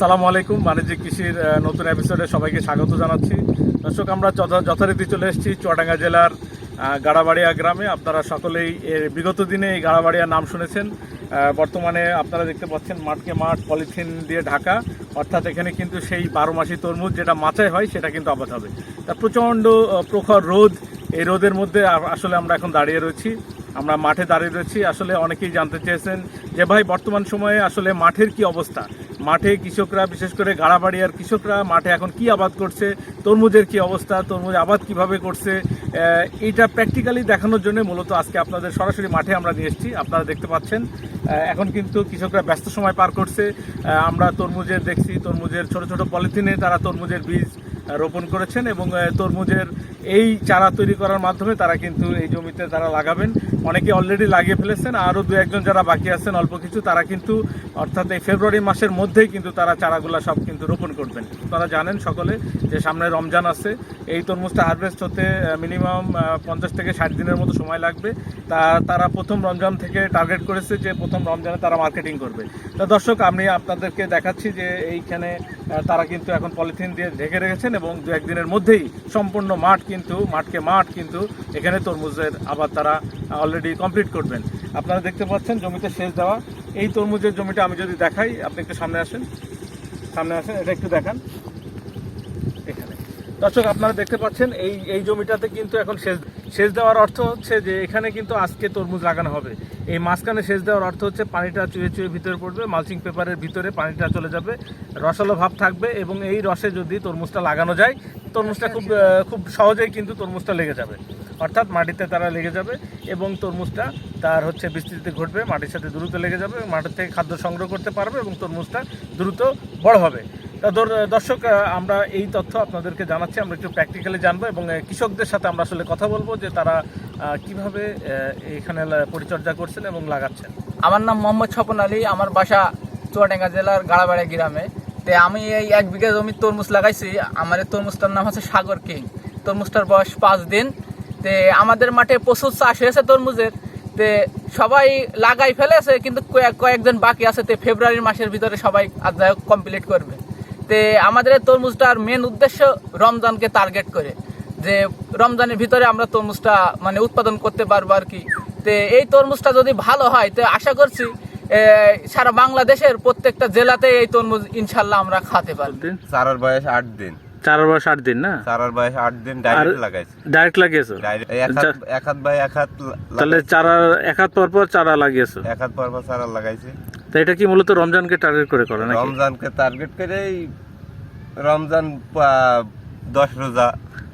আসসালামু আলাইকুম। বাণিজ্যিক কৃষির নতুন এপিসোডে সবাইকে স্বাগত জানাচ্ছি। দর্শক, আমরা যথারীতি চলে এসেছি চুয়াডাঙ্গা জেলার গাড়াবাড়িয়া গ্রামে। আপনারা সকলেই এর বিগত দিনে এই গাড়াবাড়িয়ার নাম শুনেছেন। বর্তমানে আপনারা দেখতে পাচ্ছেন মাঠকে মাঠ, পলিথিন দিয়ে ঢাকা। অর্থাৎ এখানে কিন্তু সেই বারো মাসি তরমুজ যেটা মাচায় হয়, সেটা কিন্তু আবাদ হবে। তা প্রচণ্ড প্রখর রোদ। এই রোদের মধ্যে আসলে আমরা এখন দাঁড়িয়ে রয়েছি। আমরা মাঠে দাঁড়িয়ে রয়েছি। আসলে অনেকেই জানতে চেয়েছেন যে, ভাই, বর্তমান সময়ে আসলে মাঠের কি অবস্থা? মাঠে কৃষকরা, বিশেষ করে গাড়াবাড়িয়ার কৃষকরা মাঠে এখন কি আবাদ করছে, তরমুজের কি অবস্থা, তরমুজ আবাদ কীভাবে করছে এইটা প্র্যাকটিক্যালি দেখানোর জন্য মূলত আজকে আপনাদের সরাসরি মাঠে আমরা নিয়ে এসেছি। আপনারা দেখতে পাচ্ছেন এখন কিন্তু কৃষকরা ব্যস্ত সময় পার করছে। আমরা তরমুজের দেখছি, তরমুজের ছোট ছোট পলিথিনে তারা তরমুজের বীজ রোপণ করেছেন এবং তরমুজের এই চারা তৈরি করার মাধ্যমে তারা কিন্তু এই জমিতে তারা লাগাবেন, অনেকে অলরেডি লাগিয়ে ফেলেছেন, আরও দু একজন যারা বাকি আছেন, অল্প কিছু, তারা কিন্তু অর্থাৎ এই ফেব্রুয়ারি মাসের মধ্যেই কিন্তু তারা চারাগুলো সব কিন্তু রোপণ করবেন। তারা জানেন সকলে যে সামনে রমজান আছে, এই তরমুজটা হারভেস্ট হতে মিনিমাম পঞ্চাশ থেকে ষাট দিনের মতো সময় লাগবে। তা, তারা প্রথম রমজান থেকে টার্গেট করেছে যে প্রথম রমজানে তারা মার্কেটিং করবে। তা দর্শক, আমি আপনাদেরকে দেখাচ্ছি যে এইখানে তারা কিন্তু এখন পলিথিন দিয়ে ঢেকে রেখেছেন এবং দু একদিনের মধ্যেই সম্পূর্ণ মাঠ কিন্তু, মাঠকে মাঠ কিন্তু এখানে তরমুজের আবার তারা অলরেডি কমপ্লিট করবেন। আপনারা দেখতে পাচ্ছেন জমিতে সেচ দেওয়া। এই তরমুজের জমিটা আমি যদি দেখাই, আপনি একটু সামনে আসেন। সামনে আসেন, এটা একটু দেখান। এখানে। দর্শক, আপনারা দেখতে পাচ্ছেন, এই এই জমিটাতে কিন্তু এখন সেচ সেচ দেওয়ার অর্থ হচ্ছে যে এখানে কিন্তু আজকে তরমুজ লাগানো হবে। এই মাঝখানে সেচ দেওয়ার অর্থ হচ্ছে পানিটা চুয়ে চুয়ে ভিতরে পড়বে মালচিং পেপারের ভিতরে পানিটা চলে যাবে, রসালো ভাব থাকবে এবং এই রসে যদি তরমুজটা লাগানো যায় তরমুজটা খুব খুব সহজেই কিন্তু তরমুজটা লেগে যাবে। অর্থাৎ মাটিতে তারা লেগে যাবে এবং তরমুজটা তার হচ্ছে বিস্তৃতি ঘটবে, মাটির সাথে দ্রুত লেগে যাবে, মাটির থেকে খাদ্য সংগ্রহ করতে পারবে এবং তরমুজটা দ্রুত বড় হবে। দর্শক আমরা এই তথ্য আপনাদেরকে জানাচ্ছি, আমরা একটু প্র্যাকটিক্যালি জানব এবং কৃষকদের সাথে আমরা আসলে কথা বলব যে তারা কীভাবে এখানে পরিচর্যা করছেন এবং লাগাচ্ছেন। আমার নাম মোহাম্মদ স্বপন আলী, আমার বাসা চুয়াডাঙ্গা জেলার গাড়াবাড়া গ্রামে। তে আমি এই এক বিঘা জমি তরমুজ লাগাইছি। আমার তরমুজটার নাম হচ্ছে সাগর কিং। তরমুজটার বয়স পাঁচ দিন। তে আমাদের মাঠে প্রচুর চাষ হয়েছে তরমুজের। তে সবাই লাগাই ফেলেছে, কিন্তু কয়েক কয়েকজন বাকি আছে। তে ফেব্রুয়ারি মাসের ভিতরে সবাই আজ যাই কমপ্লিট করবে। তে আমাদের তরমুজটার মেন উদ্দেশ্য রমজানকে টার্গেট করে। যে রমজানের ভিতরে আমরা তরমুজটা মানে উৎপাদন করতে পারব আর কি। তে এই তরমুজটা যদি ভালো হয়, তো আশা করছি সারা বাংলাদেশের প্রত্যেকটা জেলাতে এই তরমুজ ইনশাল্লাহ আমরা খাতে পারব। চারার বয়স আট দিন। চার বয়স আট দিন না? চারার বয়স আট দিন ডাইরেক্ট লাগাইছে। ডাইরেক্ট লাগিয়েছো? এক হাত এক হাত বাই এক হাত তাহলে। চারা এক হাত পর পর চারা লাগিয়েছো? এক হাত পর পর চারা লাগাইছে। তো এটা কি মূলত রমজানকে টার্গেট করে করে নাকি? রমজানকে টার্গেট করেই রমজান দশ রোজা।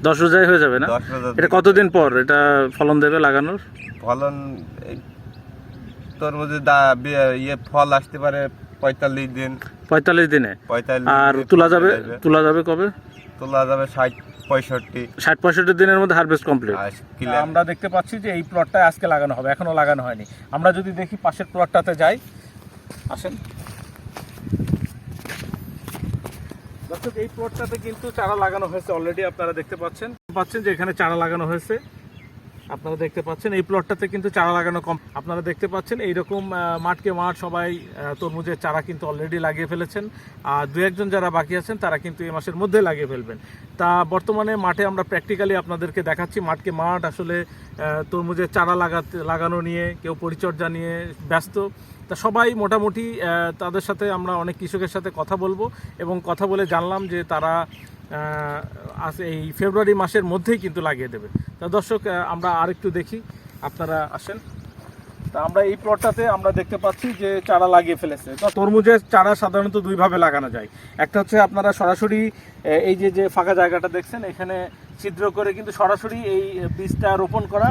দশ রোজায় হয়ে যাবে না? দশ রোজা এটা কতদিন পর? এটা ফলন দেবে লাগানোর? ফলন এই তরমুজের দা- ইয়ে ফল আসতে পারে পঁয়তাল্লিশ দিন। পঁয়তাল্লিশ দিনে? পঁয়তাল্লিশ আর তোলা যাবে তোলা যাবে কবে? তোলা যাবে ষাট পঁয়ষট্টি। ষাট পঁয়ষট্টি দিনের মধ্যে হারভেস্ট কমপ্লিট আমরা দেখতে পাচ্ছি যে এই প্লটটা আজকে লাগানো হবে এখনও লাগানো হয়নি। আমরা যদি দেখি পাশের প্লটটাতে যাই আসেন। দর্শক এই প্লটটাতে কিন্তু চারা লাগানো হয়েছে অলরেডি আপনারা দেখতে পাচ্ছেন। পাচ্ছেন যে এখানে চারা লাগানো হয়েছে। আপনারা দেখতে পাচ্ছেন, এই প্লটটাতে কিন্তু চারা লাগানো কম আপনারা দেখতে পাচ্ছেন, এইরকম মাঠকে মাঠ সবাই তরমুজের চারা কিন্তু অলরেডি লাগিয়ে ফেলেছেন। আর দু একজন যারা বাকি আছেন, তারা কিন্তু এই মাসের মধ্যে লাগিয়ে ফেলবেন। তা বর্তমানে মাঠে আমরা প্র্যাকটিক্যালি আপনাদেরকে দেখাচ্ছি, মাঠকে মাঠ আসলে তরমুজের চারা লাগাতে লাগানো নিয়ে, কেউ পরিচর্যা নিয়ে ব্যস্ত। তা সবাই মোটামুটি তাদের সাথে আমরা অনেক কৃষকের সাথে কথা বলব এবং কথা বলে জানলাম যে তারা এই ফেব্রুয়ারি মাসের মধ্যেই কিন্তু লাগিয়ে দেবে। তা দর্শক আমরা আরেকটু দেখি, আপনারা আসেন। তা আমরা এই প্লটটাতে আমরা দেখতে পাচ্ছি যে চারা লাগিয়ে ফেলেছে। তো তরমুজের চারা সাধারণত দুইভাবে লাগানো যায়। একটা হচ্ছে আপনারা সরাসরি এই যে যে ফাঁকা জায়গাটা দেখছেন, এখানে ছিদ্র করে কিন্তু সরাসরি এই বীজটা রোপণ করা।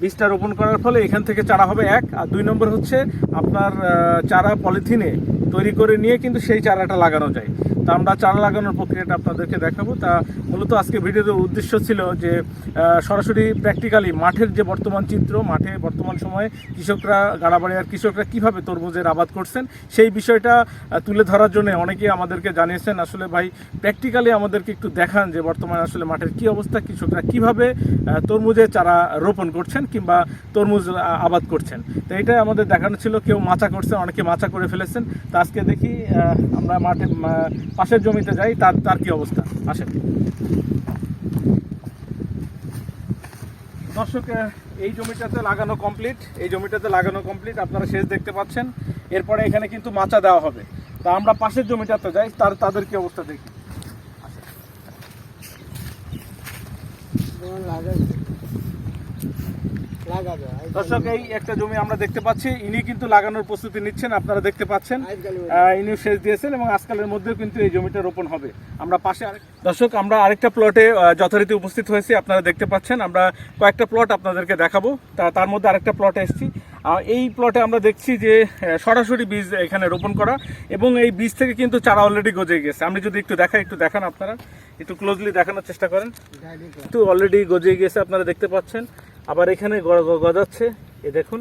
বীজটা রোপণ করার ফলে এখান থেকে চারা হবে এক। আর দুই নম্বর হচ্ছে আপনার চারা পলিথিনে তৈরি করে নিয়ে কিন্তু সেই চারাটা লাগানো যায়। তা আমরা চারা লাগানোর প্রক্রিয়াটা আপনাদেরকে দেখাবো। তা মূলত আজকে ভিডিওর উদ্দেশ্য ছিল যে সরাসরি প্র্যাকটিক্যালি মাঠের যে বর্তমান চিত্র, মাঠে বর্তমান সময়ে কৃষকরা, গাড়াবাড়িয়ার কৃষকরা কীভাবে তরমুজের আবাদ করছেন, সেই বিষয়টা তুলে ধরার জন্য অনেকেই আমাদেরকে জানিয়েছেন। আসলে ভাই প্র্যাকটিক্যালি আমাদেরকে একটু দেখান যে বর্তমানে আসলে মাঠের কি অবস্থা, কৃষকরা কীভাবে তরমুজের চারা রোপণ করছেন কিংবা তরমুজ আবাদ করছেন। তো এটাই আমাদের দেখানো ছিল, কেউ মাচা করছেন অনেকে মাচা করে ফেলেছেন। তা আজকে দেখি আমরা মাঠে পাশের জমিতে যাই, তার তার কি অবস্থা? আসেন। দর্শক এই জমিটাতে লাগানো কমপ্লিট এই জমিটাতে লাগানো কমপ্লিট আপনারা শেষ দেখতে পাচ্ছেন। এরপরে এখানে কিন্তু মাচা দেওয়া হবে। তা আমরা পাশের জমিটাতে যাই, তার, তাদের কি অবস্থা দেখি। দর্শক এই একটা জমি আমরা দেখতে পাচ্ছি ইনি কিন্তু লাগানোর প্রস্তুতি নিচ্ছেন আপনারা দেখতে পাচ্ছেন। ইনিও সেচ দিয়েছেন এবং আজকালের মধ্যেও কিন্তু এই জমিটা রোপণ হবে। আমরা পাশে দর্শক আমরা আরেকটা প্লটে যথারীতি উপস্থিত হয়েছি আপনারা দেখতে পাচ্ছেন। আমরা কয়েকটা প্লট আপনাদেরকে দেখাবো। তা তার মধ্যে আরেকটা প্লট এসেছি। এই প্লটে আমরা দেখছি যে সরাসরি বীজ এখানে রোপণ করা এবং এই বীজ থেকে কিন্তু চারা অলরেডি গজে গেছে। আমি যদি একটু দেখাই একটু দেখান আপনারা। একটু ক্লোজলি দেখানোর চেষ্টা করেন। একটু অলরেডি গজে গিয়েছে আপনারা দেখতে পাচ্ছেন। আবার এখানে গজাচ্ছে। এ দেখুন,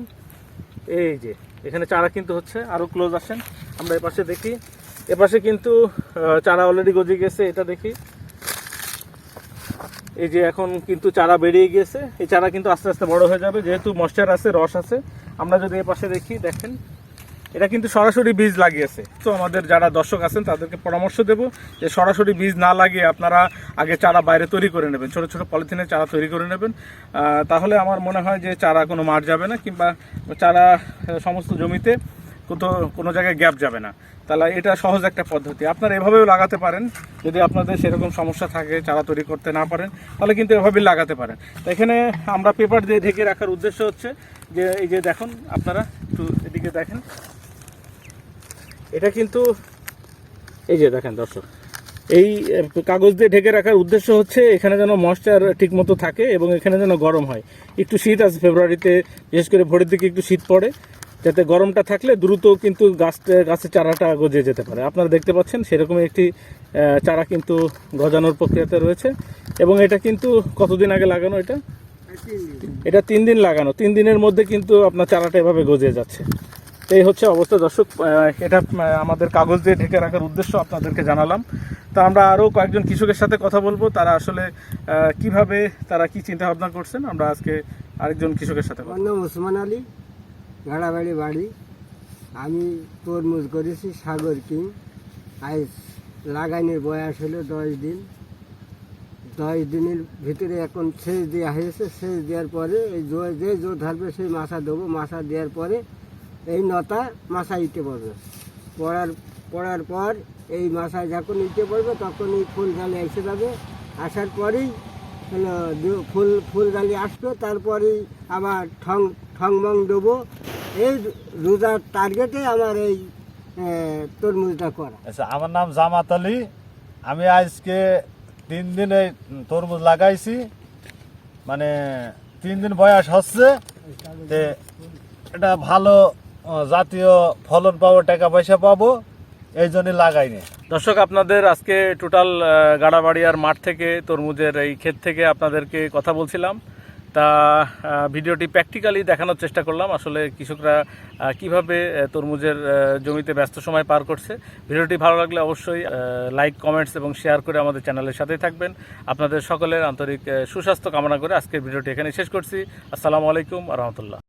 এই যে, এখানে চারা কিন্তু হচ্ছে। আরও ক্লোজ আসেন। আমরা এপাশে দেখি। এপাশে কিন্তু চারা অলরেডি গজে গেছে, এটা দেখি। এই যে এখন কিন্তু চারা বেরিয়ে গিয়েছে এই চারা কিন্তু আস্তে আস্তে বড় হয়ে যাবে। যেহেতু ময়েশ্চার আছে, রস আছে আমরা যদি এপাশে দেখি, দেখেন, এটা কিন্তু সরাসরি বীজ লাগিয়েছে। তো আমাদের যারা দর্শক আছেন, তাদেরকে পরামর্শ দেব যে সরাসরি বীজ না লাগিয়ে আপনারা আগে চারা বাইরে তৈরি করে নেবেন, ছোট ছোট পলিথিনের চারা তৈরি করে নেবেন। তাহলে আমার মনে হয় যে চারা কোনো মার যাবে না, কিংবা চারা সমস্ত জমিতে কোথাও কোনো জায়গায় গ্যাপ যাবে না। তাহলে এটা সহজ একটা পদ্ধতি। আপনারা এভাবেও লাগাতে পারেন। যদি আপনাদের সেরকম সমস্যা থাকে, চারা তৈরি করতে না পারেন, তাহলে কিন্তু এভাবেই লাগাতে পারেন। তো এখানে আমরা পেপার দিয়ে ঢেকে রাখার উদ্দেশ্য হচ্ছে যে, এই যে দেখুন, আপনারা একটু এদিকে দেখেন। এটা কিন্তু, এই যে দেখেন দর্শক, এই কাগজ দিয়ে ঢেকে রাখার উদ্দেশ্য হচ্ছে এখানে যেন ময়েশ্চার ঠিক মতো থাকে এবং এখানে যেন গরম হয়। একটু শীত আছে ফেব্রুয়ারিতে বিশেষ করে ভোরের দিকে একটু শীত পড়ে। যাতে গরমটা থাকলে দ্রুত কিন্তু গাছটা, গাছের চারাটা গজে যেতে পারে। আপনারা দেখতে পাচ্ছেন সেরকম একটি চারা কিন্তু গজানোর প্রক্রিয়াতে রয়েছে। এবং এটা কিন্তু কতদিন আগে লাগানো এটা? এটা তিন দিন লাগানো। তিন দিনের মধ্যে কিন্তু আপনার চারাটা এভাবে গজিয়ে যাচ্ছে। এই হচ্ছে অবস্থা। দর্শক এটা আমাদের কাগজ দিয়ে ঢেকে রাখার উদ্দেশ্য আপনাদেরকে জানালাম। তা আমরা আরও কয়েকজন কৃষকের সাথে কথা বলব। তারা আসলে কীভাবে, তারা কি চিন্তা ভাবনা করছেন? আমরা আজকে আরেকজন কৃষকের সাথে ওসমান আলী। গাড়াবাড়ি বাড়ি। আমি তরমুজ করেছি, সাগর কিং। আজ লাগাইনের বয়স হলো দশ দিন। দশ দিনের ভিতরে এখন সেচ দেওয়া হয়েছে। সেচ দেওয়ার পরে এই জো- যে জো ধরবে সেই মাছা দেবো। মাছা দেওয়ার পরে এই নতা মাছা ইতে পড়বে। পড়ার পড়ার পর এই মাছায় যখন ইতে পড়বে, তখন এই ফুল জালি এসে যাবে। আসার পরেই হলো ফুল ফুল জালি আসবে। তারপরেই আবার ঠং ঠং মং দেবো। এই রোজার টার্গেটে আমার এই তরমুজটা করা। আচ্ছা আমার নাম জামাত আলী। আমি আজকে তিন দিন এই তরমুজ লাগাইছি। মানে তিন দিন বয়স হচ্ছে। তে এটা ভালো জাতীয় ফলন পাবো টাকা পয়সা পাবো এই জন্যই লাগাইনি দর্শক আপনাদের আজকে টোটাল গাড়াবাড়িয়ার মাঠ থেকে তরমুজের এই ক্ষেত থেকে আপনাদেরকে কথা বলছিলাম। তা ভিডিওটি প্র্যাকটিক্যালি দেখানোর চেষ্টা করলাম। আসলে কৃষকরা কীভাবে তরমুজের জমিতে ব্যস্ত সময় পার করছে। ভিডিওটি ভালো লাগলে অবশ্যই লাইক কমেন্টস এবং শেয়ার করে আমাদের চ্যানেলের সাথেই থাকবেন। আপনাদের সকলের আন্তরিক সুস্বাস্থ্য কামনা করে আজকের ভিডিওটি এখানে শেষ করছি। আসসালামু আলাইকুম রহমতুল্লাহ।